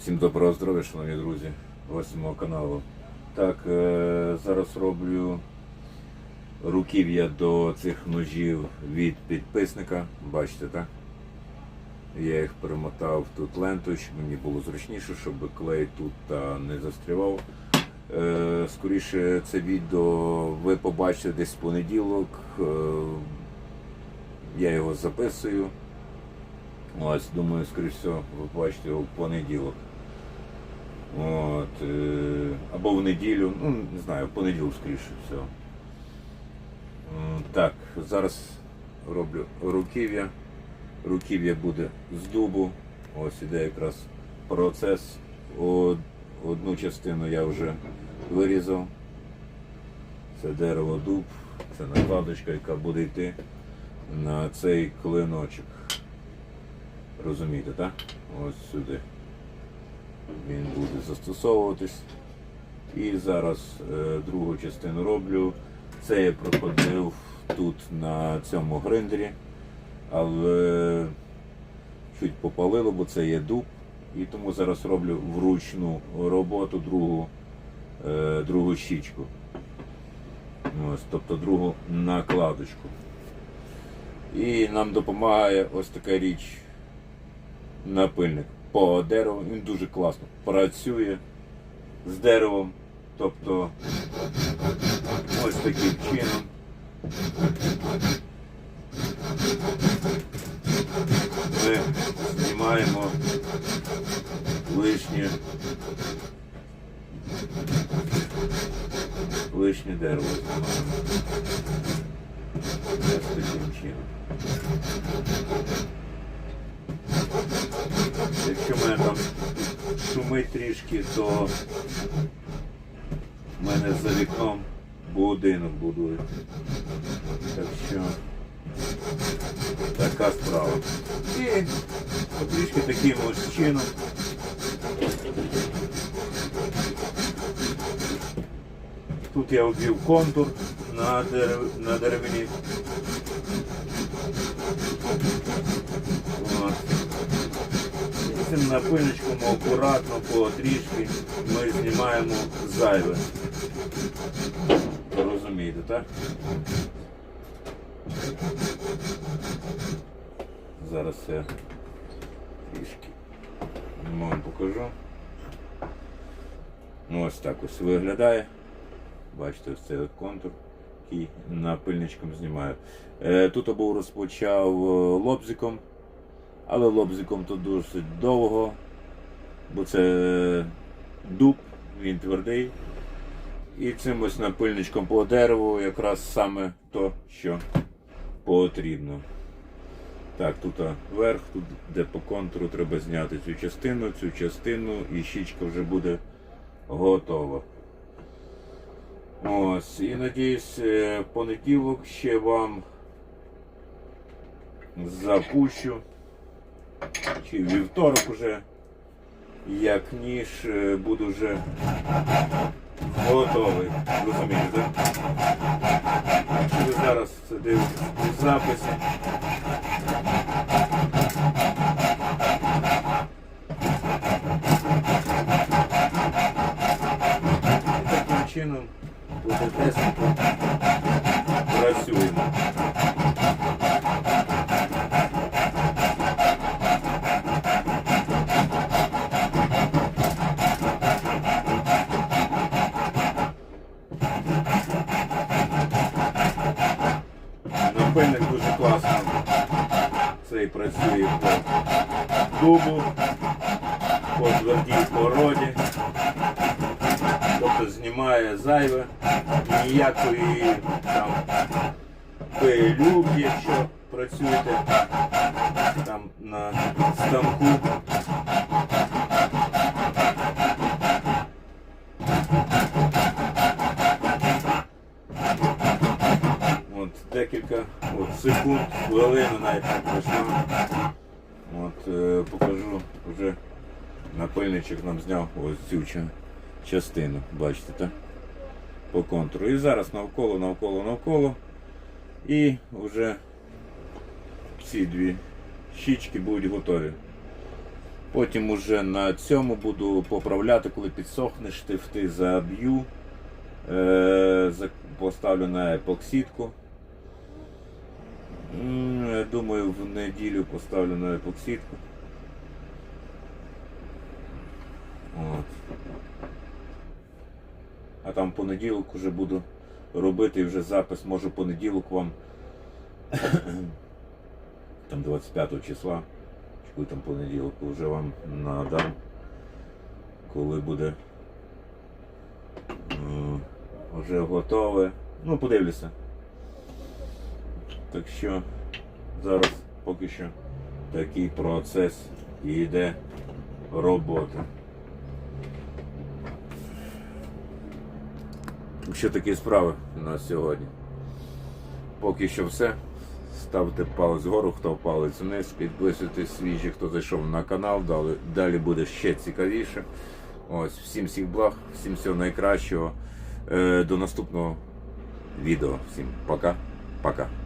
Всім доброго здоров'я, шановні друзі, гості каналу. Так, е, зараз роблю руків'я до цих ножів від підписника. Бачите, так? Я їх перемотав тут лентою, щоб мені було зручніше, щоб клей тут та не застрівав. Е, скоріше це відео ви побачите десь в понеділок. Е, я його записую. Ось, думаю, скоріше всього, ви побачите його в понеділок. От, е, або в неділю, ну не знаю, в понеділок, скоріше всього. Так, зараз роблю руків'я. Руків'я буде з дубу. Ось іде якраз процес. Од- Одну частину я вже вирізав. Це дерево дуб, це накладочка, яка буде йти на цей клиночок. Розумієте, так? Ось сюди. Він застосовуватись. І зараз е, другу частину роблю. Це я проходив тут на цьому гриндері, але чуть попалило, бо це є дуб. І тому зараз роблю вручну роботу другу, е, другу щічку. Ось, тобто другу накладочку. І нам допомагає ось така річ напильник по дереву. Він дуже класно працює з деревом. Тобто ось таким чином. Ми знімаємо лишнє лишнє дерево. Ось таким чином. Якщо в мене там шумить трішки, то в мене за вікном будинок будують. Так що така справа. І трішки таким ось чином. Тут я ввів контур на деревині. От. І Цим напильничком акуратно, потрішки ми знімаємо зайве. Розумієте, так? Зараз я трішки вам покажу. Ну ось так ось виглядає. Бачите, ось цей контур, який напильничком знімаю. Е, Тут я розпочав е, лобзиком, але лобзиком тут досить довго, бо це дуб, він твердий. І цим ось напильничком по дереву якраз саме то, що потрібно. Так, тут верх, тут де по контуру треба зняти цю частину, цю частину і щічка вже буде готова. Ось, і надіюсь, е, в понеділок ще вам запущу. Чи вівторок уже, як ніж е, буду вже готовий. Розумієте? Якщо ви зараз це дивитесь у записі. Таким чином буде тесто працюємо. Напильник дуже класно. Цей працює по дубу, по твердій породі. Тобто знімає зайве, ніякої там пилюки, якщо працюєте там на станку. От декілька секунд, хвилина навіть не. От е, покажу вже напильничок нам зняв ось цю частину, бачите, так? По контуру. І зараз навколо, навколо, навколо. І вже ці дві щічки будуть готові. Потім уже на цьому буду поправляти, коли підсохне, штифти заб'ю. Е, поставлю на епоксидку. Я Думаю, в неділю поставлю на епоксидку. От. А там понеділок вже буду робити вже запис, може понеділок вам там 25 числа, чи там понеділок, вже вам надам, коли буде вже готове. Ну, подивлюся. Так що зараз поки що такий процес йде роботи. Що такі справи на сьогодні? Поки що все. Ставте палець вгору, хто палець вниз, підписуйтесь свіжі, хто зайшов на канал, далі, далі буде ще цікавіше. Ось, всім всіх благ, всім всього найкращого. Е, до наступного відео. Всім пока. Пока.